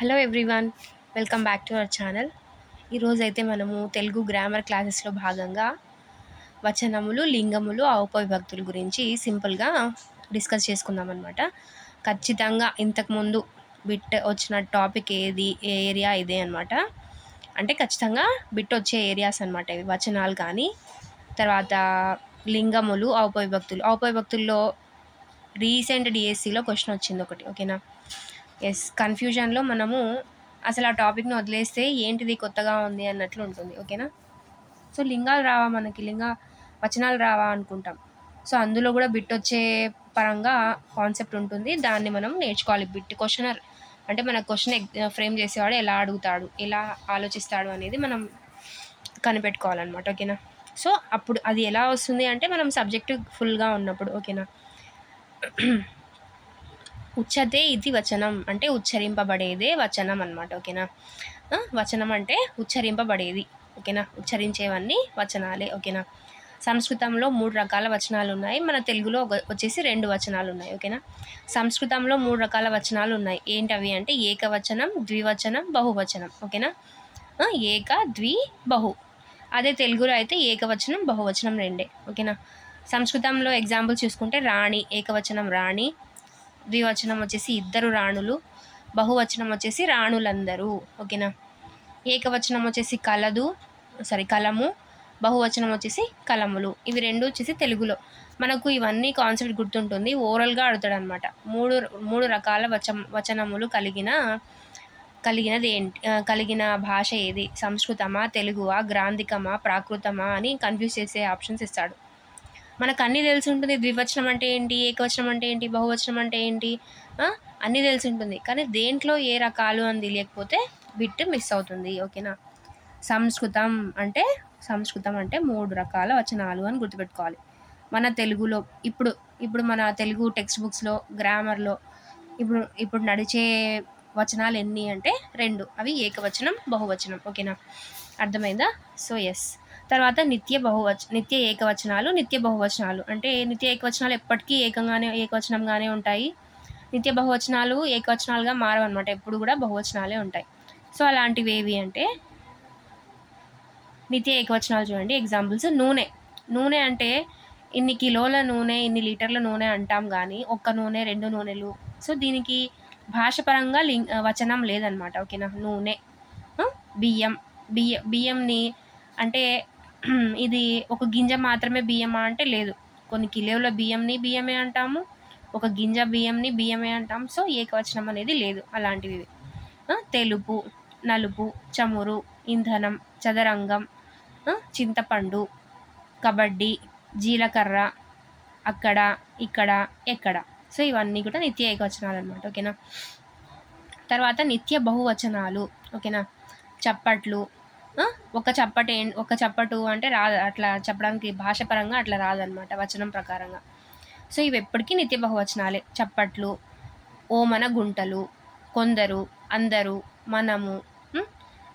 Hello everyone welcome back to our channel ఈరోజైతే మనము Telugu grammar క్లాసెస్లో భాగంగా వచనములు లింగములు ఔపవిభక్తుల గురించి సింపుల్గా డిస్కస్ చేసుకుందాం అనమాట ఖచ్చితంగా ఇంతకుముందు బిట్ వచ్చిన టాపిక్ ఏది ఏ ఏరియా ఇదే అనమాట అంటే ఖచ్చితంగా బిట్ వచ్చే ఏరియాస్ అనమాట ఇవి వచనాలు కానీ తర్వాత లింగములు ఔపవిభక్తులు ఔపవిభక్తుల్లో రీసెంట్ డిఎస్సిలో క్వశ్చన్ వచ్చింది ఒకటి ఓకేనా ఎస్ కన్ఫ్యూజన్లో మనము అసలు ఆ టాపిక్ని వదిలేస్తే ఏంటిది కొత్తగా ఉంది అన్నట్లు ఉంటుంది ఓకేనా సో లింగాలు రావా మనకి? లింగ వచనాలు రావా అనుకుంటాం. సో అందులో కూడా బిట్ వచ్చే పరంగా కాన్సెప్ట్ ఉంటుంది. దాన్ని మనం నేర్చుకోవాలి. బిట్ క్వశ్చనర్ అంటే మన క్వశ్చన్ ఫ్రేమ్ చేసేవాడు ఎలా అడుగుతాడు ఎలా ఆలోచిస్తాడు అనేది మనం కనిపెట్టుకోవాలన్నమాట ఓకేనా సో అప్పుడు అది ఎలా వస్తుంది అంటే మనం సబ్జెక్టు ఫుల్గా ఉన్నప్పుడు ఓకేనా ఉచ్చతే ఇది వచనం. అంటే ఉచ్చరింపబడేదే వచనం అనమాట ఓకేనా? వచనం అంటే ఉచ్చరింపబడేది ఓకేనా? ఉచ్చరించేవన్నీ వచనాలే ఓకేనా? సంస్కృతంలో మూడు రకాల వచనాలు ఉన్నాయి. మన తెలుగులో వచ్చేసి రెండు వచనాలు ఉన్నాయి ఓకేనా? సంస్కృతంలో మూడు రకాల వచనాలు ఉన్నాయి. ఏంటవి అంటే ఏకవచనం ద్వివచనం బహువచనం ఓకేనా? ఏక ద్వి బహు. అదే తెలుగులో అయితే ఏకవచనం బహువచనం రెండే ఓకేనా? సంస్కృతంలో ఎగ్జాంపుల్ చూసుకుంటే రాణి ఏకవచనం రాణి ద్వివచనం వచ్చేసి ఇద్దరు రాణులు బహువచనం వచ్చేసి రాణులందరూ. ఓకేనా? ఏకవచనం వచ్చేసి కలదు సారీ కలము బహువచనం వచ్చేసి కలములు. ఇవి రెండు వచ్చేసి తెలుగులో. మనకు ఇవన్నీ కాన్సెప్ట్ గుర్తుంటుంది ఓరల్గా అడుగుతాడు అనమాట మూడు మూడు రకాల వచ వచనములు కలిగిన కలిగినది ఏంటి కలిగిన భాష ఏది? సంస్కృతమా తెలుగువా గ్రాంధికమా ప్రాకృతమా అని కన్ఫ్యూజ్ చేసే ఆప్షన్స్ ఇస్తాడు. మనకు అన్నీ తెలిసి ఉంటుంది. ద్వివచనం అంటే ఏంటి? ఏకవచనం అంటే ఏంటి? బహువచనం అంటే ఏంటి? అన్నీ తెలిసి ఉంటుంది. కానీ దేంట్లో ఏ రకాలు అని తెలియకపోతే బిట్ మిస్ అవుతుంది. ఓకేనా? సంస్కృతం అంటే సంస్కృతం అంటే మూడు రకాల వచనాలు అని గుర్తుపెట్టుకోవాలి. మన తెలుగులో ఇప్పుడు ఇప్పుడు మన తెలుగు టెక్స్ట్ బుక్స్లో గ్రామర్లో ఇప్పుడు ఇప్పుడు నడిచే వచనాలు ఎన్ని అంటే రెండు. అవి ఏకవచనం బహువచనం. ఓకేనా? అర్థమైందా? సో ఎస్ తర్వాత నిత్య బహువచ నిత్య ఏకవచనాలు నిత్య బహువచనాలు. అంటే నిత్య ఏకవచనాలు ఎప్పటికీ ఏకంగానే ఏకవచనంగానే ఉంటాయి. నిత్య బహువచనాలు ఏకవచనాలుగా మారవన్నమాట. ఎప్పుడు కూడా బహువచనాలే ఉంటాయి. సో అలాంటివి ఏవి అంటే నిత్య ఏకవచనాలు చూడండి. ఎగ్జాంపుల్స్ నూనె. నూనె అంటే ఇన్ని కిలోల నూనె ఇన్ని లీటర్ల నూనె అంటాం కానీ ఒక్క నూనె రెండు నూనెలు. సో దీనికి భాషపరంగా లింగ్ వచనం లేదనమాట ఓకేనా? నూనె బియ్యం. బియ్య బియ్యంని అంటే ఇది ఒక గింజ మాత్రమే బియ్యమా అంటే లేదు. కొన్ని కిలోల బియ్యంని బియ్యమే అంటాము ఒక గింజ బియ్యంని బియ్యమే అంటాం సో ఏకవచనం అనేది లేదు అలాంటివి తెలుపు నలుపు చమురు ఇంధనం చదరంగం చింతపండు కబడ్డీ జీలకర్ర అక్కడ ఇక్కడ ఎక్కడ. సో ఇవన్నీ కూడా నిత్య ఏకవచనాలు అనమాట ఓకేనా? తర్వాత నిత్య బహువచనాలు ఓకేనా? చప్పట్లు ఒక చప్పటి ఒక చప్పటు అంటే రాదు అట్లా చెప్పడానికి భాషపరంగా అట్లా రాదనమాట వచనం ప్రకారంగా. సో ఇవి ఎప్పటికీ నిత్య బహువచనాలే. చప్పట్లు ఓమన గుంటలు కొందరు అందరూ మనము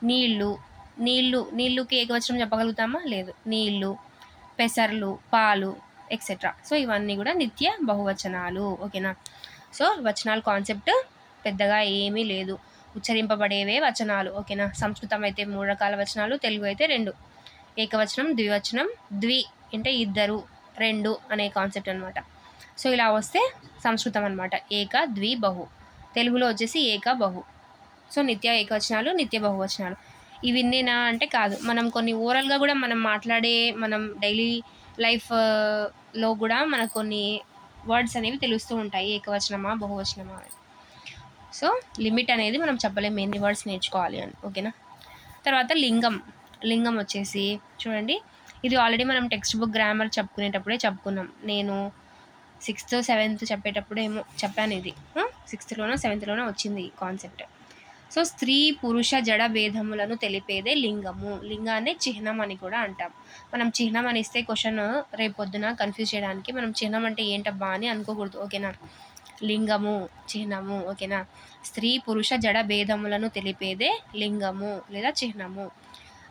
నీళ్ళు నీళ్ళు నీళ్ళుకి ఏకవచనం చెప్పగలుగుతామా? లేదు. నీళ్ళు పెసర్లు పాలు ఎక్సెట్రా సో ఇవన్నీ కూడా నిత్య బహువచనాలు. ఓకేనా? సో వచనాలు కాన్సెప్ట్ పెద్దగా ఏమీ లేదు. ఉచ్చరింపబడేవే వచనాలు. ఓకేనా? సంస్కృతం అయితే మూడు రకాల వచనాలు తెలుగు అయితే రెండు. ఏకవచనం ద్వివచనం ద్వి అంటే ఇద్దరు రెండు అనే కాన్సెప్ట్ అనమాట సో ఇలా వస్తే సంస్కృతం అనమాట ఏక ద్వి బహు. తెలుగులో వచ్చేసి ఏక బహు. సో నిత్య ఏకవచనాలు నిత్య బహువచనాలు. ఇవి ఇన్నేనా అంటే కాదు. మనం కొన్ని ఓరల్గా కూడా మనం మాట్లాడే మనం డైలీ లైఫ్లో కూడా మనకు కొన్ని వర్డ్స్ అనేవి తెలుస్తూ ఉంటాయి. ఏకవచనమా బహువచనమా సో లిమిట్ అనేది మనం చెప్పలేము ఎన్ని వర్డ్స్ నేర్చుకోవాలి అని ఓకేనా? తర్వాత లింగం. లింగం వచ్చేసి చూడండి ఇది ఆల్రెడీ మనం టెక్స్ట్ బుక్ గ్రామర్ చెప్పుకునేటప్పుడే చెప్పుకున్నాం. నేను సిక్స్త్ సెవెంత్ చెప్పేటప్పుడు ఏమో చెప్పాను ఇది. సిక్స్త్లోనో సెవెంత్లోనో వచ్చింది ఈ కాన్సెప్ట్ సో స్త్రీ పురుష జడ భేదములను తెలిపేదే లింగము. లింగాన్ని చిహ్నం అని కూడా అంటాం. మనం చిహ్నం అని ఇస్తే క్వశ్చన్ రేపొద్దున కన్ఫ్యూజ్ చేయడానికి మనం చిహ్నం అంటే ఏంటబ్బా అని అనుకోకూడదు ఓకేనా? లింగము చిహ్నము ఓకేనా? స్త్రీ పురుష జడ భేదములను తెలిపేదే లింగము లేదా చిహ్నము.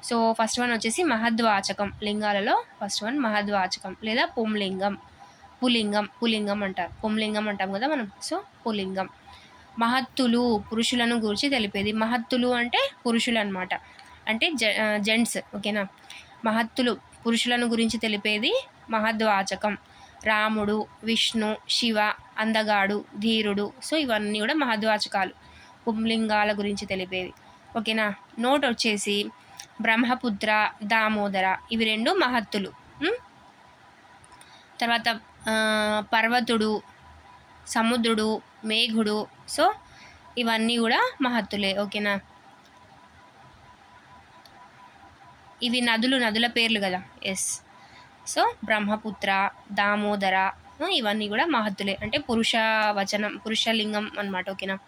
సో ఫస్ట్ వన్ వచ్చేసి మహద్వాచకం లింగాలలో ఫస్ట్ వన్ మహద్వాచకం లేదా పుంలింగం. పులింగం పులింగం అంటారు. పుంలింగం అంటాం కదా మనం. సో పులింగం. మహత్తులు పురుషులను గురించి తెలిపేది. మహత్తులు అంటే పురుషులు అనమాట అంటే జ జెంట్స్ ఓకేనా? మహత్తులు పురుషులను గురించి తెలిపేది మహద్వాచకం. రాముడు విష్ణు శివ అందగాడు ధీరుడు. సో ఇవన్నీ కూడా మహద్వాచకాలు. పుంలింగాల గురించి తెలిపేవి. ఓకేనా? నోట్ వచ్చేసి బ్రహ్మపుత్ర దామోదర ఇవి రెండు మహత్తులు. తర్వాత పర్వతుడు సముద్రుడు మేఘుడు. సో ఇవన్నీ కూడా మహత్తులే. ఓకేనా? ఇవి నదులు నదుల పేర్లు కదా? ఎస్ సో బ్రహ్మపుత్ర దామోదర ఇవన్నీ కూడా మహత్తులే. అంటే పురుష వచనం పురుషలింగం అనమాట ఓకేనా?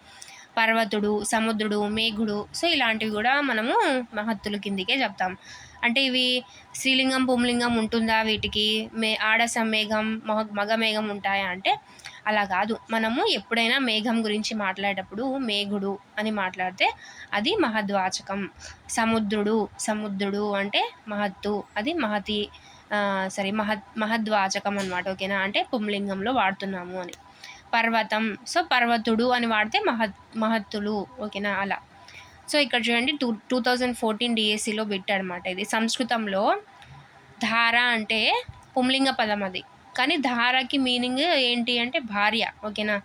పర్వతుడు సముద్రుడు మేఘుడు సో ఇలాంటివి కూడా మనము మహత్తుల కిందికే చెప్తాం. అంటే ఇవి స్త్రీలింగం పుంలింగం ఉంటుందా వీటికి? మే ఆడ సమ్మేఘం మగ మగ మేఘం ఉంటాయా అంటే అలా కాదు. మనము ఎప్పుడైనా మేఘం గురించి మాట్లాడేటప్పుడు మేఘుడు అని మాట్లాడితే అది మహద్వాచకం. సముద్రుడు సముద్రుడు అంటే మహత్తు అది మహతి. సారీ మహద్ మహద్వాచకం అనమాట ఓకేనా? అంటే పుంలింగంలో వాడుతున్నాము అని. పర్వతం. సో పర్వతుడు అని వాడితే మహత్ మహత్తులు ఓకేనా? అలా. సో ఇక్కడ చూడండి టూ టూ థౌజండ్ ఫోర్టీన్ డిఎస్సిలో పెట్టాడనమాట ఇది. సంస్కృతంలో ధార అంటే పుంలింగ పదం అది. కానీ ధారకి మీనింగ్ ఏంటి అంటే భార్య ఓకేనా?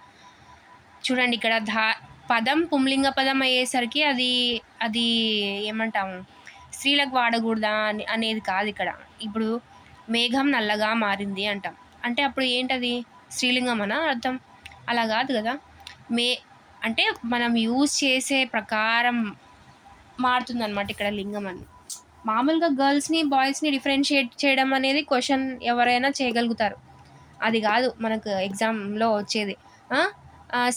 చూడండి ఇక్కడ ధా పదం పుంలింగ పదం అయ్యేసరికి అది అది ఏమంటాము? స్త్రీలకు వాడకూడదా అని అనేది కాదు ఇక్కడ. ఇప్పుడు మేఘం నల్లగా మారింది అంటాం. అంటే అప్పుడు ఏంటది? స్త్రీలింగం అనా అర్థం? అలా కాదు కదా. మే అంటే మనం యూజ్ చేసే ప్రకారం మారుతుందన్నమాట ఇక్కడ లింగం అని. మామూలుగా గర్ల్స్ని బాయ్స్ని డిఫరెన్షియేట్ చేయడం అనేది క్వశ్చన్ ఎవరైనా చేయగలుగుతారు. అది కాదు మనకు ఎగ్జామ్లో వచ్చేది.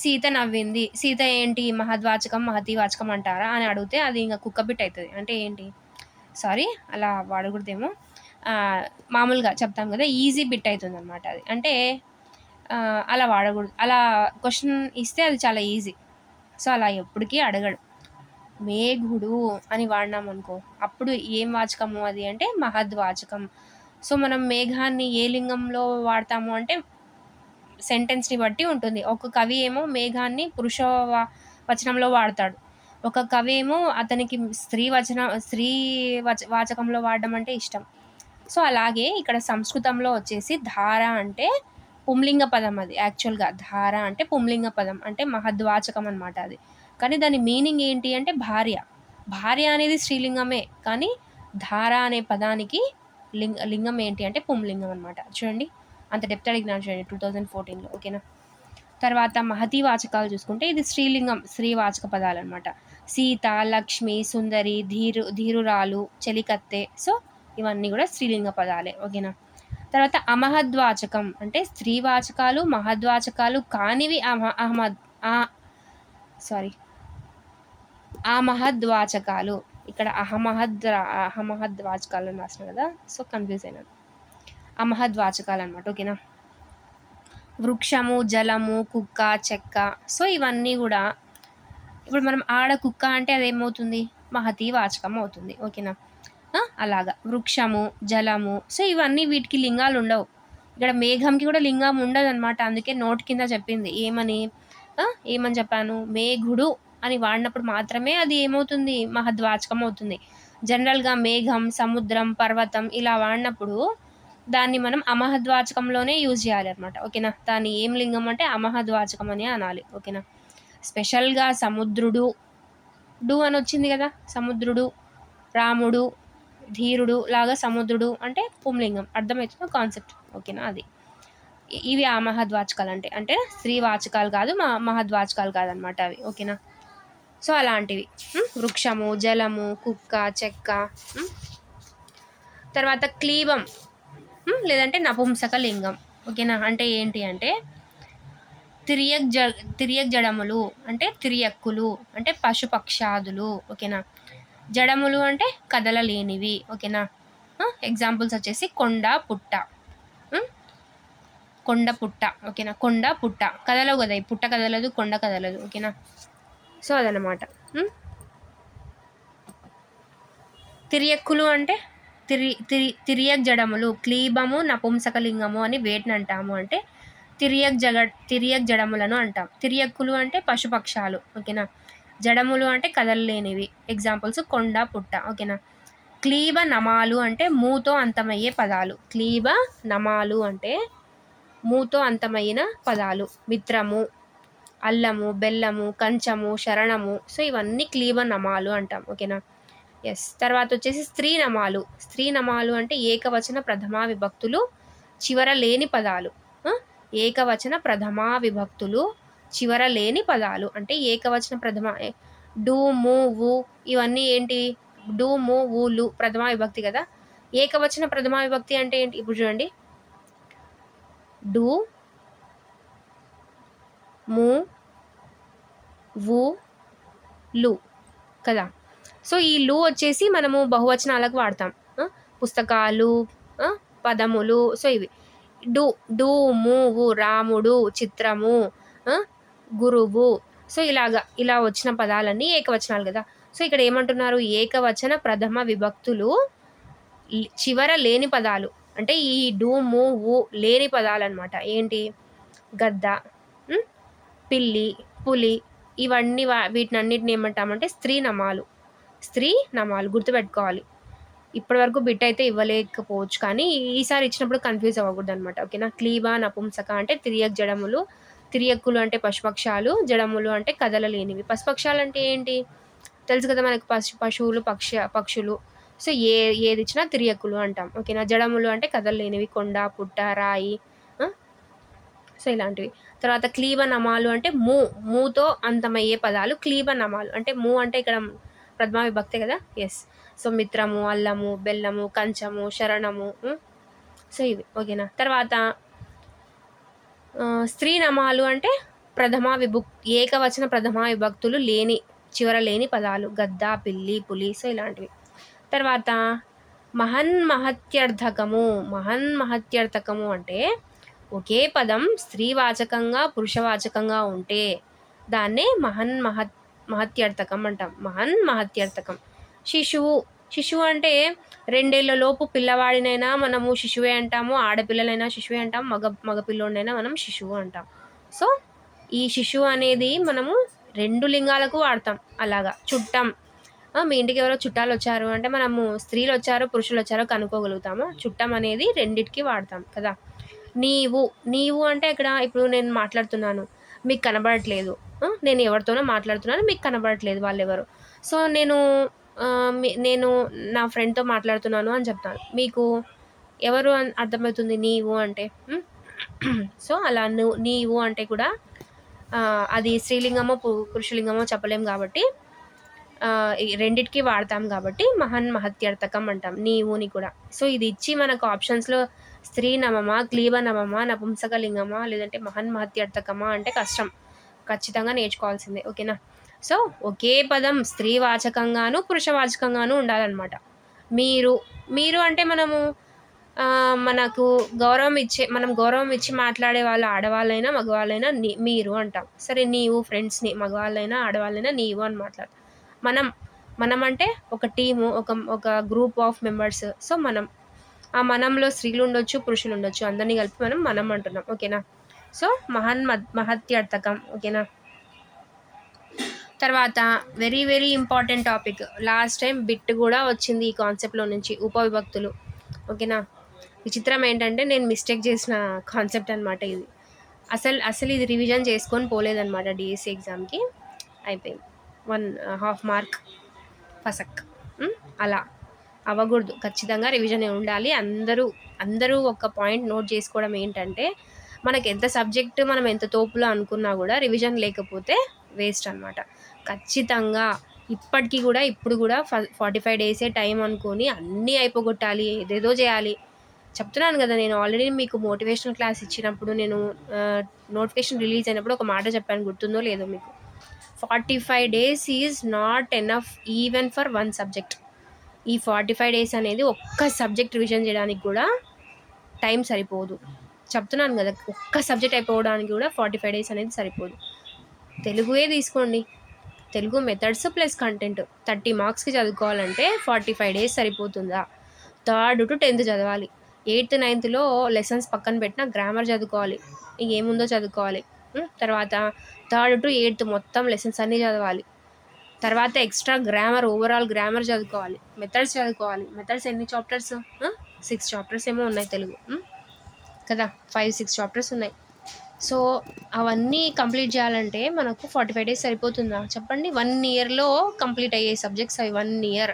సీత నవ్వింది. సీత ఏంటి? మహద్వాచకం మహతివాచకం అంటారా అని అడిగితే అది ఇంకా కుక్కబిట్ అవుతుంది. అంటే ఏంటి? సారీ అలా వాడకూడదేమో. మామూలుగా చెప్తాం కదా ఈజీ బిట్ అవుతుంది అనమాట అది. అంటే అలా వాడకూడదు. అలా క్వశ్చన్ ఇస్తే అది చాలా ఈజీ సో అలా ఎప్పటికీ అడగడు. మేఘుడు అని వాడినాం అనుకో అప్పుడు ఏం వాచకము అది అంటే మహద్వాచకం సో మనం మేఘాన్ని ఏ లింగంలో వాడతాము అంటే సెంటెన్స్ని బట్టి ఉంటుంది. ఒక కవి ఏమో మేఘాన్ని పురుష వచనంలో వాడతాడు. ఒక కవి ఏమో అతనికి స్త్రీ వచన స్త్రీ వచ వాచకంలో వాడడం అంటే ఇష్టం. సో అలాగే ఇక్కడ సంస్కృతంలో వచ్చేసి ధార అంటే పుంలింగ పదం అది యాక్చువల్గా ధార అంటే పుంలింగ పదం అంటే మహద్వాచకం అనమాట అది. కానీ దాని మీనింగ్ ఏంటి అంటే భార్య. భార్య అనేది స్త్రీలింగమే కానీ ధార అనే పదానికి లింగ లింగం ఏంటి అంటే పుంలింగం అనమాట చూడండి అంత డెప్త్ అడిగినాను చూడండి టూ థౌజండ్ ఫోర్టీన్లో ఓకేనా? తర్వాత మహతి వాచకాలు చూసుకుంటే ఇది స్త్రీలింగం స్త్రీవాచక పదాలు అనమాట సీత లక్ష్మి సుందరి ధీరు ధీరురాలు చెలికత్తె. సో ఇవన్నీ కూడా స్త్రీలింగ పదాలే ఓకేనా? తర్వాత అమహద్వాచకం అంటే స్త్రీవాచకాలు మహద్వాచకాలు కానివి అహ ఆ సారీ ఆ మహద్వాచకాలు ఇక్కడ అహమహద్ అహమహద్వాచకాలు అని రాసిన కదా సో కన్ఫ్యూజ్ అయినాను. అమహద్వాచకాలు అనమాట ఓకేనా? వృక్షము జలము కుక్క చెక్క సో ఇవన్నీ కూడా ఇప్పుడు మనం ఆడ కుక్క అంటే అదేమవుతుంది? మహతి వాచకం అవుతుంది ఓకేనా? అలాగా. వృక్షము జలము సో ఇవన్నీ వీటికి లింగాలు ఉండవు. ఇక్కడ మేఘంకి కూడా లింగం ఉండదు అనమాట అందుకే నోట్ కింద చెప్పింది. ఏమని? ఏమని చెప్పాను? మేఘుడు అని వాడినప్పుడు మాత్రమే అది ఏమవుతుంది? మహద్వాచకం అవుతుంది. జనరల్గా మేఘం సముద్రం పర్వతం ఇలా వాడినప్పుడు దాన్ని మనం అమహద్వాచకంలోనే యూజ్ చేయాలి అనమాట ఓకేనా? దాన్ని ఏం లింగం అంటే అమహద్వాచకం అని అనాలి. ఓకేనా? స్పెషల్గా సముద్రుడు డు అని వచ్చింది కదా? సముద్రుడు రాముడు ధీరుడు లాగా సముద్రుడు అంటే పుంలింగం. అర్థమవుతుంది కాన్సెప్ట్ ఓకేనా? అది. ఇవి ఆ మహద్వాచకాలు అంటే అంటే స్త్రీ వాచకాలు కాదు మా మహద్వాచకాలు కాదనమాట అవి. ఓకేనా? సో అలాంటివి. వృక్షము జలము కుక్క చెక్క తర్వాత క్లీబం. లేదంటే నపుంసక లింగం. ఓకేనా? అంటే ఏంటి అంటే తిరియక్ జ తిరియక్ జడములు అంటే తిరియక్కులు అంటే పశుపక్షాదులు. ఓకేనా? జడములు అంటే కదలలేనివి ఓకేనా? ఎగ్జాంపుల్స్ వచ్చేసి కొండ పుట్ట. కొండ పుట్ట ఓకేనా? కొండ పుట్ట. కదలవు కదా పుట్ట కదలదు కొండ కదలదు ఓకేనా? సో అదనమాట. తిరియక్కులు అంటే తిరి తిరి తిరియక్ జడములు క్లీబము నపుంసకలింగము అని వేటిని అంటాము అంటే తిరియక్ జగ తిరియక్ జడములను అంటాం. తిరియక్కులు అంటే పశుపక్షాలు ఓకేనా? జడములు అంటే కదలలేనివి. ఎగ్జాంపుల్స్ కొండ పుట్ట ఓకేనా? క్లీబ నమాలు అంటే మూతో అంతమయ్యే పదాలు. క్లీబ నమాలు అంటే మూతో అంతమైన పదాలు. మిత్రము అల్లము బెల్లము కంచము శరణము. సో ఇవన్నీ క్లీబ నమాలు అంటాం ఓకేనా? ఎస్ తర్వాత వచ్చేసి స్త్రీ నమాలు. స్త్రీ నమాలు అంటే ఏకవచన ప్రథమా విభక్తులు చివర లేని పదాలు. ఏకవచన ప్రథమా విభక్తులు చివర లేని పదాలు. అంటే ఏకవచన ప్రథమ డు ము వు ఇవన్నీ ఏంటి? డు ము ఊలు ప్రథమా విభక్తి కదా. ఏకవచన ప్రథమా విభక్తి అంటే ఏంటి? ఇప్పుడు చూడండి. డు ము వు లు కదా. సో ఈ లు వచ్చేసి మనము బహువచనాలకు వాడతాం. పుస్తకాలు పదములు సో ఇవి. డు డు మూవు రాముడు చిత్రము గురువు. సో ఇలాగా ఇలా వచ్చిన పదాలన్నీ ఏకవచనాలు కదా. సో ఇక్కడ ఏమంటున్నారు? ఏకవచన ప్రథమ విభక్తులు చివర లేని పదాలు. అంటే ఈ డు ము ఊ లేని పదాలు అనమాట ఏంటి? గద్ద పిల్లి పులి ఇవన్నీ వీటిని అన్నిటిని ఏమంటామంటే స్త్రీ నమాలు. స్త్రీ నమాలు గుర్తుపెట్టుకోవాలి. ఇప్పటి వరకు బిట్ అయితే ఇవ్వలేకపోవచ్చు. కానీ ఈసారి ఇచ్చినప్పుడు కన్ఫ్యూజ్ అవ్వకూడదు అనమాట ఓకేనా? క్లీబా నపుంసక అంటే తిరియక్ జడములు తిరియక్కులు అంటే పశుపక్షాలు జడములు అంటే కదలలేనివి. పశుపక్షాలు అంటే ఏంటి? తెలుసు కదా మనకు పశు పశువులు పక్ష పక్షులు. సో ఏ ఏది ఇచ్చినా తిరియక్కులు అంటాం. ఓకేనా? జడములు అంటే కదలలేనివి కొండ పుట్ట రాయి సో ఇలాంటివి. తర్వాత క్లీబ నమాలు అంటే మూ మూతో అంతమయ్యే పదాలు క్లీబ నమాలు అంటే మూ అంటే ఇక్కడ ప్రథమా విభక్తే కదా? ఎస్ సో మిత్రము అల్లము బెల్లము కంచము శరణము సో ఇవి. ఓకేనా? తర్వాత స్త్రీ నమాలు అంటే ప్రథమా విభుక్ ఏకవచన ప్రథమా విభక్తులు లేని చివర లేని పదాలు గద్ద పిల్లి పులి సో ఇలాంటివి. తర్వాత మహన్ మహత్యర్థకము మహన్ మహత్యర్థకము అంటే ఒకే పదం స్త్రీవాచకంగా పురుషవాచకంగా ఉంటే దాన్నే మహన్ మహత్ మహత్యర్థకం అంటాం. మహన్ మహత్యర్థకం. శిశువు శిశువు అంటే రెండేళ్ళ లోపు పిల్లవాడినైనా మనము శిశువే అంటాము ఆడపిల్లలైనా శిశువే అంటాం మగ మగపిల్లోడినైనా మనం శిశువు అంటాం. సో ఈ శిశువు అనేది మనము రెండు లింగాలకు వాడతాం. అలాగా చుట్టం. మీ ఇంటికి ఎవరో చుట్టాలు వచ్చారు అంటే మనము స్త్రీలు వచ్చారో పురుషులు వచ్చారో కనుక్కోగలుగుతాము. చుట్టం అనేది రెండిటికి వాడతాం కదా. నీవు నీవు అంటే ఇక్కడ ఇప్పుడు నేను మాట్లాడుతున్నాను. మీకు కనబడట్లేదు. నేను ఎవరితోనో మాట్లాడుతున్నాను మీకు కనబడట్లేదు వాళ్ళు ఎవరు సో నేను నేను నా ఫ్రెండ్తో మాట్లాడుతున్నాను అని చెప్తాను. మీకు ఎవరు అని అర్థమవుతుంది నీవు అంటే సో అలా నువ్వు నీవు అంటే కూడా అది స్త్రీలింగమో పురుషలింగమో చెప్పలేం కాబట్టి రెండిటికి వాడతాం కాబట్టి మహన్ మహత్యర్థకం అంటాం నీవుని కూడా. సో ఇది ఇచ్చి మనకు ఆప్షన్స్లో స్త్రీ నమమా క్లీబ నమమా నపుంసకలింగమా లేదంటే మహన్ మహత్యర్థకమా అంటే కష్టం. ఖచ్చితంగా నేర్చుకోవాల్సిందే ఓకేనా? సో ఒకే పదం స్త్రీవాచకంగాను పురుషవాచకంగాను ఉండాలన్నమాట. మీరు మీరు అంటే మనము మనకు గౌరవం ఇచ్చే మనం గౌరవం ఇచ్చి మాట్లాడే వాళ్ళు ఆడవాళ్ళైనా మగవాళ్ళైనా నీ మీరు అంటాం. సరే నీవు ఫ్రెండ్స్ని మగవాళ్ళైనా ఆడవాళ్ళైనా నీవు అని మాట్లాడు మనం మనం అంటే ఒక టీము ఒక ఒక గ్రూప్ ఆఫ్ మెంబర్స్ సో మనం ఆ మనంలో స్త్రీలు ఉండొచ్చు పురుషులు ఉండొచ్చు అందరినీ కలిపి మనం మనం అంటున్నాం. ఓకేనా? సో మహాన్ మహత్యర్థకం. ఓకేనా? తర్వాత very very important topic last time bit కూడా వచ్చింది ఈ కాన్సెప్ట్లో నుంచి ఉపవిభక్తులు. ఓకేనా? విచిత్రం ఏంటంటే నేను మిస్టేక్ చేసిన కాన్సెప్ట్ అనమాట ఇది. అసలు అసలు ఇది రివిజన్ చేసుకొని పోలేదనమాట డిఎస్సి ఎగ్జామ్కి అయిపోయింది. వన్ హాఫ్ మార్క్ ఫసక్ అలా. అవ్వకూడదు. ఖచ్చితంగా రివిజన్ ఉండాలి. అందరూ అందరూ ఒక పాయింట్ నోట్ చేసుకోవడం ఏంటంటే మనకి ఎంత సబ్జెక్ట్ మనం ఎంత తోపులో అనుకున్నా కూడా రివిజన్ లేకపోతే వేస్ట్ అనమాట ఖచ్చితంగా ఇప్పటికీ కూడా ఇప్పుడు కూడా ఫార్టీ ఫైవ్ డేసే టైం అనుకొని అన్నీ అయిపోగొట్టాలి ఏదేదో చేయాలి. చెప్తున్నాను కదా నేను ఆల్రెడీ మీకు మోటివేషనల్ క్లాస్ ఇచ్చినప్పుడు నేను నోటిఫికేషన్ రిలీజ్ అయినప్పుడు ఒక మాట చెప్పాను గుర్తుందో లేదో మీకు. Forty five days is not enough even for one subject ఈ ఫార్టీ ఫైవ్ డేస్ అనేది ఒక్క సబ్జెక్ట్ రివిజన్ చేయడానికి కూడా టైం సరిపోదు. చెప్తున్నాను కదా ఒక్క సబ్జెక్ట్ అయిపోవడానికి కూడా ఫార్టీ ఫైవ్ డేస్ అనేది సరిపోదు. తెలుగువే తీసుకోండి. Telugu methods plus content thirty మార్క్స్కి చదువుకోవాలంటే ఫార్టీ ఫైవ్ డేస్ సరిపోతుందా? థర్డ్ టు టెన్త్ చదవాలి. ఎయిత్ నైన్త్లో లెసన్స్ పక్కన పెట్టిన గ్రామర్ చదువుకోవాలి. ఇంకేముందో చదువుకోవాలి. తర్వాత థర్డ్ టు ఎయిత్ మొత్తం లెసన్స్ అన్నీ చదవాలి. తర్వాత ఎక్స్ట్రా గ్రామర్ ఓవరాల్ గ్రామర్ చదువుకోవాలి. మెథడ్స్ చదువుకోవాలి. మెథడ్స్ ఎన్ని చాప్టర్స్ సిక్స్ చాప్టర్స్ ఏమో ఉన్నాయి తెలుగు. కదా? ఫైవ్ సిక్స్ చాప్టర్స్ ఉన్నాయి. సో అవన్నీ కంప్లీట్ చేయాలంటే మనకు ఫార్టీ ఫైవ్ డేస్ సరిపోతుందా? చెప్పండి. వన్ ఇయర్లో కంప్లీట్ అయ్యే సబ్జెక్ట్స్ అవి వన్ ఇయర్.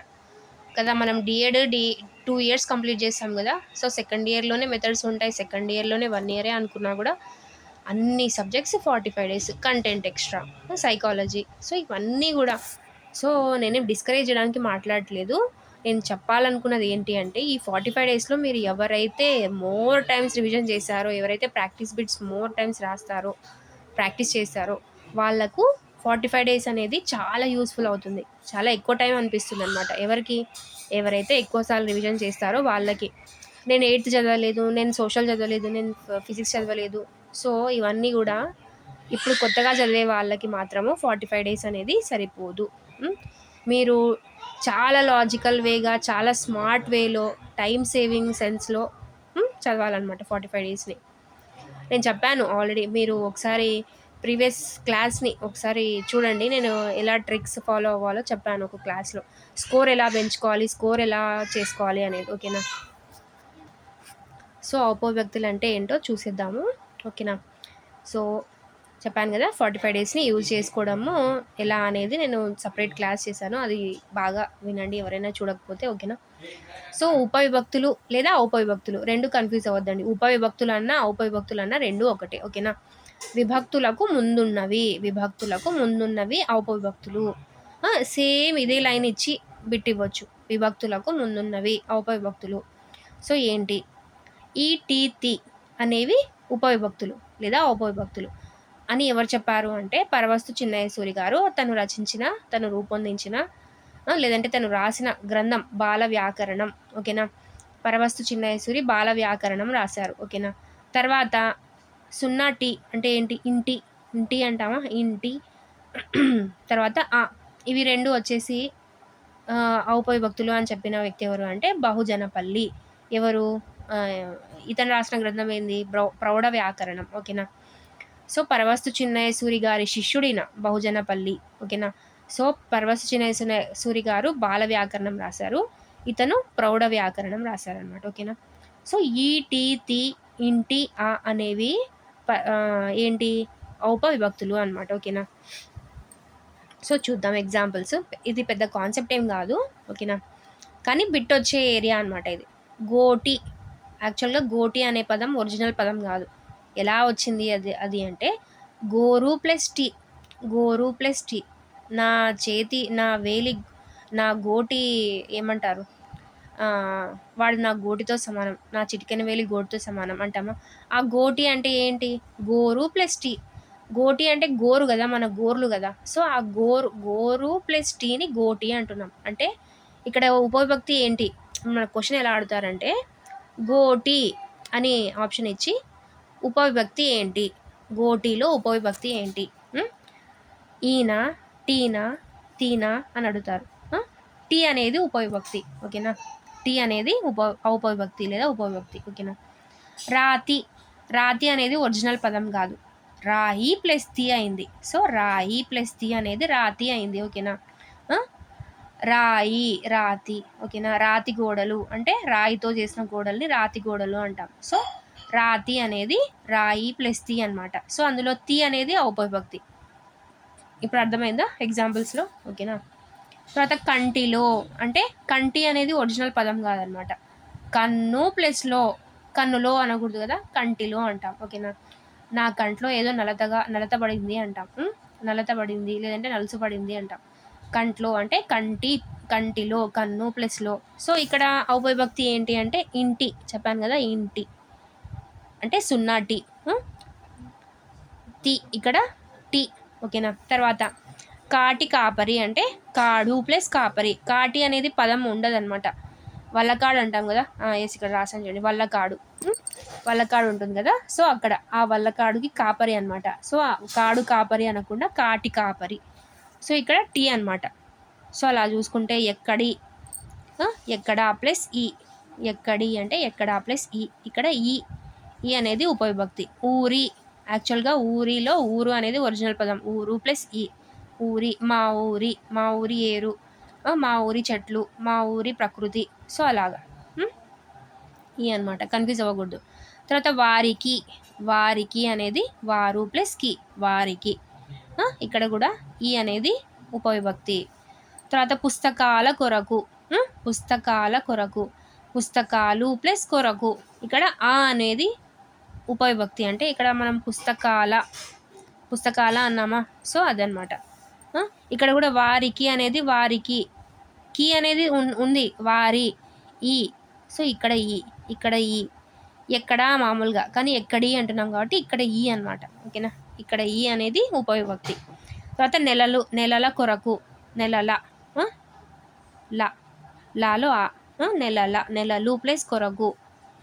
కదా మనం DEd D two years complete చేస్తాం కదా. సో సెకండ్ ఇయర్లోనే మెథడ్స్ ఉంటాయి. సెకండ్ ఇయర్లోనే వన్ ఇయరే అనుకున్నా కూడా అన్ని subjects forty five days content extra psychology. So ఇవన్నీ కూడా. సో నేనేం డిస్కరేజ్ చేయడానికి మాట్లాడట్లేదు. నేను చెప్పాలనుకున్నది ఏంటి అంటే ఈ ఫార్టీ ఫైవ్ డేస్లో మీరు ఎవరైతే మోర్ టైమ్స్ రివిజన్ చేశారో ఎవరైతే ప్రాక్టీస్ బిట్స్ మోర్ టైమ్స్ రాస్తారో ప్రాక్టీస్ చేస్తారో వాళ్ళకు ఫార్టీ ఫైవ్ డేస్ అనేది చాలా యూస్ఫుల్ అవుతుంది. చాలా ఎక్కువ టైం అనిపిస్తుంది అనమాట ఎవరికి ఎవరైతే ఎక్కువసార్లు రివిజన్ చేస్తారో వాళ్ళకి. నేను ఎయిత్ చదవలేదు నేను సోషల్ చదవలేదు నేను ఫిజిక్స్ చదవలేదు. సో ఇవన్నీ కూడా ఇప్పుడు కొత్తగా చదివే వాళ్ళకి మాత్రము ఫార్టీ ఫైవ్ డేస్ అనేది సరిపోదు. మీరు చాలా లాజికల్ వేగా చాలా స్మార్ట్ వేలో టైం సేవింగ్ సెన్స్లో చదవాలన్నమాట ఫార్టీ ఫైవ్ డేస్ని. నేను చెప్పాను ఆల్రెడీ మీరు ఒకసారి ప్రీవియస్ క్లాస్ని ఒకసారి చూడండి నేను ఎలా ట్రిక్స్ ఫాలో అవ్వాలో చెప్పాను ఒక క్లాస్లో. స్కోర్ ఎలా పెంచుకోవాలి స్కోర్ ఎలా చేసుకోవాలి అనేది ఓకేనా? సో అపో వ్యక్తులు అంటే ఏంటో చూసేద్దాము ఓకేనా? సో చెప్పాను కదా ఫార్టీ ఫైవ్ డేస్ని యూజ్ చేసుకోవడము ఎలా అనేది నేను సపరేట్ క్లాస్ చేశాను. అది బాగా వినండి ఎవరైనా చూడకపోతే ఓకేనా సో ఉపవిభక్తులు లేదా ఉపవిభక్తులు రెండు కన్ఫ్యూజ్ అవ్వద్దండి. ఉపవిభక్తులు అన్నా ఉపవిభక్తులు అన్నా రెండు ఒకటే ఓకేనా విభక్తులకు ముందున్నవి విభక్తులకు ముందున్నవి ఔపవిభక్తులు సేమ్ ఇదే లైన్ ఇచ్చి బిట్ ఇవ్వచ్చు విభక్తులకు ముందున్నవి ఔపవిభక్తులు సో ఏంటి? ఈ టీ అనేవి ఉపవిభక్తులు లేదా ఉపవిభక్తులు అని ఎవరు చెప్పారు అంటే పరవస్తు చిన్నయసూరి గారు. తను రచించిన తను రూపొందించిన లేదంటే తను రాసిన గ్రంథం బాల వ్యాకరణం. ఓకేనా? పరవస్తు చిన్నయసూరి బాల వ్యాకరణం రాశారు. ఓకేనా? తర్వాత సున్నా టీ అంటే ఏంటి? ఇంటి. ఇంటి అంటామా? ఇంటి. తర్వాత ఆ ఇవి రెండు వచ్చేసి ఔపవి భక్తులు అని చెప్పిన వ్యక్తి ఎవరు అంటే బహుజనపల్లి. ఎవరు? ఇతను రాసిన గ్రంథం ఏంది? ప్రౌ ప్రౌఢ వ్యాకరణం. ఓకేనా? సో పరవస్తు చిన్నయ్య సూరి గారి శిష్యుడిన బహుజనపల్లి ఓకేనా? సో పరవస్తు చిన్నయ్య సూరి గారు బాల వ్యాకరణం రాశారు. ఇతను ప్రౌఢ వ్యాకరణం రాశారనమాట ఓకేనా? సో ఈ టీ తి ఇంటి ఆ అనేవి ప- ఏంటి? ఔప విభక్తులు అనమాట ఓకేనా? సో చూద్దాం ఎగ్జాంపుల్స్. ఇది పెద్ద కాన్సెప్ట్ ఏం కాదు ఓకేనా? కానీ బిట్ వచ్చే ఏరియా అనమాట ఇది. గోటి యాక్చువల్గా గోటి అనే పదం ఒరిజినల్ పదం కాదు. ఎలా వచ్చింది అది అది అంటే గోరు ప్లస్ టీ గోరు ప్లస్ టీ. నా చేతి నా వేలి నా గోటి ఏమంటారు? వాడు నా గోటితో సమానం నా చిటికెన వేలి గోటితో సమానం అంటామా? ఆ గోటి అంటే ఏంటి? గోరు ప్లస్ టీ. గోటి అంటే గోరు కదా మన గోర్లు కదా. సో ఆ గోరు గోరు ప్లస్ టీని గోటి అంటున్నాం. అంటే ఇక్కడ ఉపవిభక్తి ఏంటి? మన క్వశ్చన్ ఎలా ఆడుతారంటే గోటి అని ఆప్షన్ ఇచ్చి ఉపవిభక్తి ఏంటి? గోటీలో ఉపవిభక్తి ఏంటి? ఉం? ఈయన టీనా తీనా అని అడుగుతారు. టీ అనేది ఉపవిభక్తి ఓకేనా? టీ అనేది ఉప ఔపవిభక్తి లేదా ఉపవిభక్తి ఓకేనా? రాతి రాతి అనేది ఒరిజినల్ పదం కాదు. రాయి ప్లస్ తి అయింది. సో రాయి ప్లస్ తి అనేది రాతి అయింది ఓకేనా? రాయి రాతి ఓకేనా? రాతి గోడలు అంటే రాయితో చేసిన గోడల్ని రాతి గోడలు అంటాం. సో రాతి అనేది రాయి ప్లస్ తి అనమాట సో అందులో తి అనేది ఔపవిభక్తి. ఇప్పుడు అర్థమైందా ఎగ్జాంపుల్స్లో ఓకేనా? తర్వాత కంటిలో అంటే కంటి అనేది ఒరిజినల్ పదం కాదనమాట కన్ను ప్లస్లో కన్నులో అనకూడదు కదా? కంటిలో అంటాం. ఓకేనా? నా కంట్లో ఏదో నలతగా నలత పడింది అంటాం. నలత పడింది లేదంటే నలుసు పడింది అంటాం. కంట్లో అంటే కంటి కంటిలో కన్ను ప్లస్లో సో ఇక్కడ ఔపవిభక్తి ఏంటి అంటే ఇంటి. చెప్పాను కదా ఇంటి. అంటే సున్నా టీ. టీ ఇక్కడ టీ. ఓకేనా? తర్వాత కాటి కాపరి అంటే కాడు ప్లస్ కాపరి. కాటి అనేది పదం ఉండదన్నమాట. వల్లకాడు అంటాం కదా? ఎస్ ఇక్కడ రాసాను చూడండి. వల్లకాడు. వల్లకాడు ఉంటుంది కదా? సో అక్కడ ఆ వల్లకాడుకి కాపరి అనమాట సో కాడు కాపరి అనకుండా కాటి కాపరి. సో ఇక్కడ టీ అన్నమాట. సో అలా చూసుకుంటే ఎక్కడి? ఎక్కడ ప్లస్ ఈ. ఎక్కడి అంటే ఎక్కడ ప్లస్ ఈ. ఇక్కడ ఈ. ఈ అనేది ఉపవిభక్తి. ఊరి యాక్చువల్గా ఊరిలో ఊరు అనేది ఒరిజినల్ పదం. ఊరు ప్లస్ ఈ. ఊరి మా ఊరి మా ఊరి ఏరు మా ఊరి చెట్లు మా ఊరి ప్రకృతి. సో అలాగా. ఈ అనమాట కన్ఫ్యూజ్ అవ్వకూడదు. తర్వాత వారికి వారికి అనేది వారు ప్లస్కి వారికి. ఇక్కడ కూడా ఈ అనేది ఉపవిభక్తి. తర్వాత పుస్తకాల కొరకు. పుస్తకాల కొరకు. పుస్తకాలు ప్లస్ కొరకు. ఇక్కడ ఆ అనేది ఉపవిభక్తి అంటే ఇక్కడ మనం పుస్తకాల పుస్తకాల అన్నామా? సో అదనమాట ఇక్కడ కూడా వారికి అనేది వారికి. కీ అనేది ఉంది. వారి ఈ. సో ఇక్కడ ఈ ఇక్కడ ఈ. ఎక్కడ మామూలుగా. కానీ ఎక్కడి అంటున్నాం కాబట్టి ఇక్కడ ఈ అన్నమాట. ఓకేనా? ఇక్కడ ఈ అనేది ఉపవిభక్తి. తర్వాత నెలలు నెలల కొరకు. నెలల. లా. లాలో ఆ. ఆ? నెలల. నెలలు ప్లస్ కొరకు.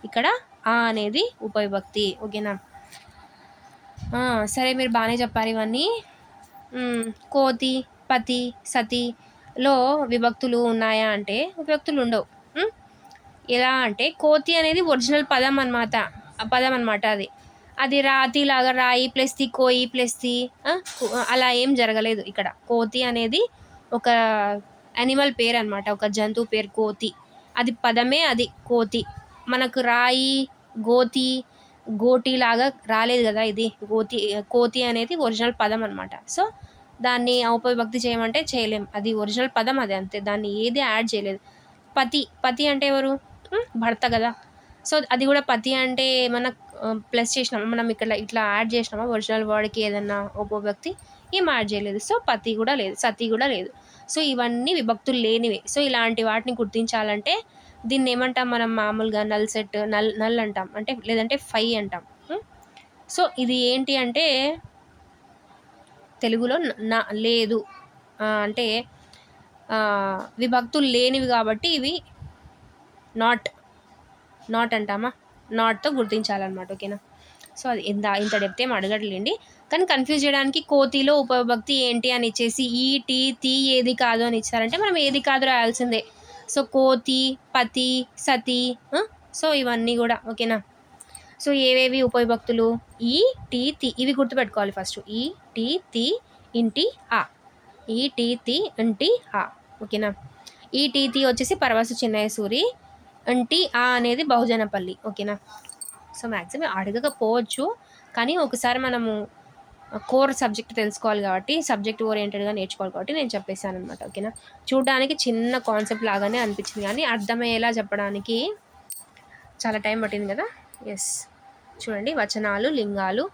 ఇక్కడ ఆ అనేది ఉపవిభక్తి ఓకేనా? సరే మీరు బాగానే చెప్పారు ఇవన్నీ. కోతి పతి సతిలో విభక్తులు ఉన్నాయా అంటే విభక్తులు ఉండవు. ఎలా అంటే కోతి అనేది ఒరిజినల్ పదం అన్నమాట. ఆ పదం అన్నమాట అది. అది రాతి లాగా రాయి ప్లస్ ది కోయి ప్లస్ ది అలా ఏం జరగలేదు ఇక్కడ. కోతి అనేది ఒక యానిమల్ పేరు అనమాట ఒక జంతువు పేరు కోతి. అది పదమే అది కోతి. మనకు రాయి గోతి గోటి లాగా రాలేదు కదా ఇది. గోతి కోతి అనేది ఒరిజినల్ పదం అనమాట సో దాన్ని ఔపవిభక్తి చేయమంటే చేయలేం. అది ఒరిజినల్ పదం అది అంతే. దాన్ని ఏది యాడ్ చేయలేదు. పతి పతి అంటే ఎవరు? భర్త కదా. సో అది కూడా పతి అంటే ఏమన్నా ప్లస్ చేసినామా? మనం ఇక్కడ ఇట్లా యాడ్ చేసినామా? ఒరిజినల్ వర్డ్కి ఏదన్నా ఉపవ్యక్తి ఏం యాడ్ చేయలేదు. సో పతి కూడా లేదు సతి కూడా లేదు. సో ఇవన్నీ విభక్తులు లేనివే. సో ఇలాంటి వాటిని గుర్తించాలంటే దీన్ని ఏమంటాం మనం మామూలుగా నల్ సెట్ నల్ నల్ అంటాం. అంటే లేదంటే ఫై అంటాం. సో ఇది ఏంటి అంటే తెలుగులో నా లేదు. అంటే విభక్తులు లేనివి కాబట్టి ఇవి నాట్ నాట్ అంటామా? నాట్తో గుర్తించాలన్నమాట ఓకేనా? సో అది ఇంత ఇంత డెప్త్ ఏం అడగట్లేండి. కానీ కన్ఫ్యూజ్ చేయడానికి కోతిలో ఉపభక్తి ఏంటి అని ఇచ్చేసి ఈ టీ తీ ఏది కాదు అని ఇచ్చారంటే మనం ఏది కాదు రాయాల్సిందే. సో కోతి పతి సతి సో ఇవన్నీ కూడా ఓకేనా? సో ఏవేవి ఉపవిభక్తులు ఈ టీ తి. ఇవి గుర్తుపెట్టుకోవాలి ఫస్ట్ ఈ టీ తి ఇంటి ఆ ఈ టీ తి ఇంటి ఆ ఓకేనా? ఈ టీ తి వచ్చేసి పరవసు చిన్నయ్య సూరి ఇంటి ఆ అనేది బహుజనపల్లి. ఓకేనా? సో మ్యాక్సిమం అడగకపోవచ్చు కానీ ఒకసారి మనము కోర్ సబ్జెక్ట్ తెలుసుకోవాలి కాబట్టి సబ్జెక్ట్ ఓరియంటెడ్గా నేర్చుకోవాలి కాబట్టి నేను చెప్పేశాను అనమాట ఓకేనా? చూడడానికి చిన్న కాన్సెప్ట్ లాగానే అనిపించింది కానీ అర్థమయ్యేలా చెప్పడానికి చాలా టైం పట్టింది కదా? ఎస్ చూడండి వచనాలు లింగాలు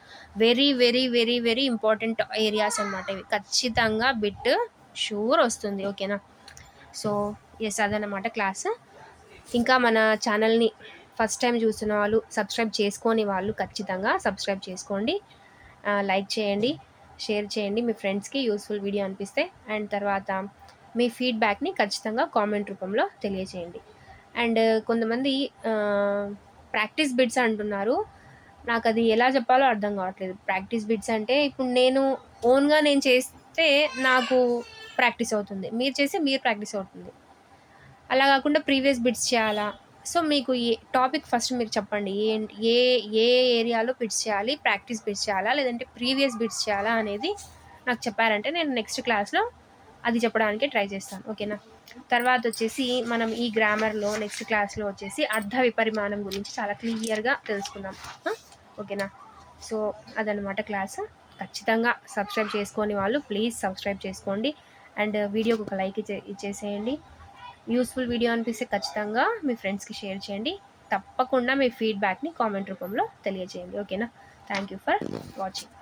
very very very very important areas అనమాట ఇవి. ఖచ్చితంగా బిట్ షూర్ వస్తుంది ఓకేనా? సో ఎస్ అదనమాట క్లాస్. ఇంకా మన ఛానల్ని ఫస్ట్ టైం చూస్తున్న వాళ్ళు సబ్స్క్రైబ్ చేసుకోని వాళ్ళు ఖచ్చితంగా సబ్స్క్రైబ్ చేసుకోండి. లైక్ చేయండి షేర్ చేయండి. మీ ఫ్రెండ్స్కి యూస్ఫుల్ వీడియో అనిపిస్తే అండ్ తర్వాత మీ ఫీడ్బ్యాక్ని ఖచ్చితంగా కామెంట్ రూపంలో తెలియచేయండి. అండ్ కొంతమంది ప్రాక్టీస్ బిట్స్ అంటున్నారు. నాకు అది ఎలా చెప్పాలో అర్థం కావట్లేదు. ప్రాక్టీస్ బిట్స్ అంటే ఇప్పుడు నేను ఓన్గా నేను చేస్తే నాకు ప్రాక్టీస్ అవుతుంది. మీరు చేస్తే మీరు ప్రాక్టీస్ అవుతుంది. అలా కాకుండా ప్రీవియస్ బిట్స్ చేయాలా? సో మీకు ఏ టాపిక్ ఫస్ట్ మీరు చెప్పండి. ఏంటి ఏ ఏ ఏరియాలో బిట్స్ చేయాలి? ప్రాక్టీస్ బిట్స్ చేయాలా? లేదంటే ప్రీవియస్ బిట్స్ చేయాలా అనేది నాకు చెప్పారంటే నేను నెక్స్ట్ క్లాస్లో అది చెప్పడానికి ట్రై చేస్తాను. ఓకేనా? తర్వాత వచ్చేసి మనం ఈ గ్రామర్లో నెక్స్ట్ క్లాస్లో వచ్చేసి అర్ధ విపరిమాణం గురించి చాలా క్లియర్గా తెలుసుకుందాం. ఓకేనా? సో అదనమాట క్లాస్. ఖచ్చితంగా సబ్స్క్రైబ్ చేసుకొని వాళ్ళు ప్లీజ్ సబ్స్క్రైబ్ చేసుకోండి. అండ్ వీడియోకి ఒక లైక్ ఇచ్చే ఇచ్చేసేయండి. యూస్ఫుల్ వీడియో అనిపిస్తే ఖచ్చితంగా మీ ఫ్రెండ్స్కి షేర్ చేయండి. తప్పకుండా మీ ఫీడ్బ్యాక్ని కామెంట్ రూపంలో తెలియజేయండి. ఓకేనా? Thank you for watching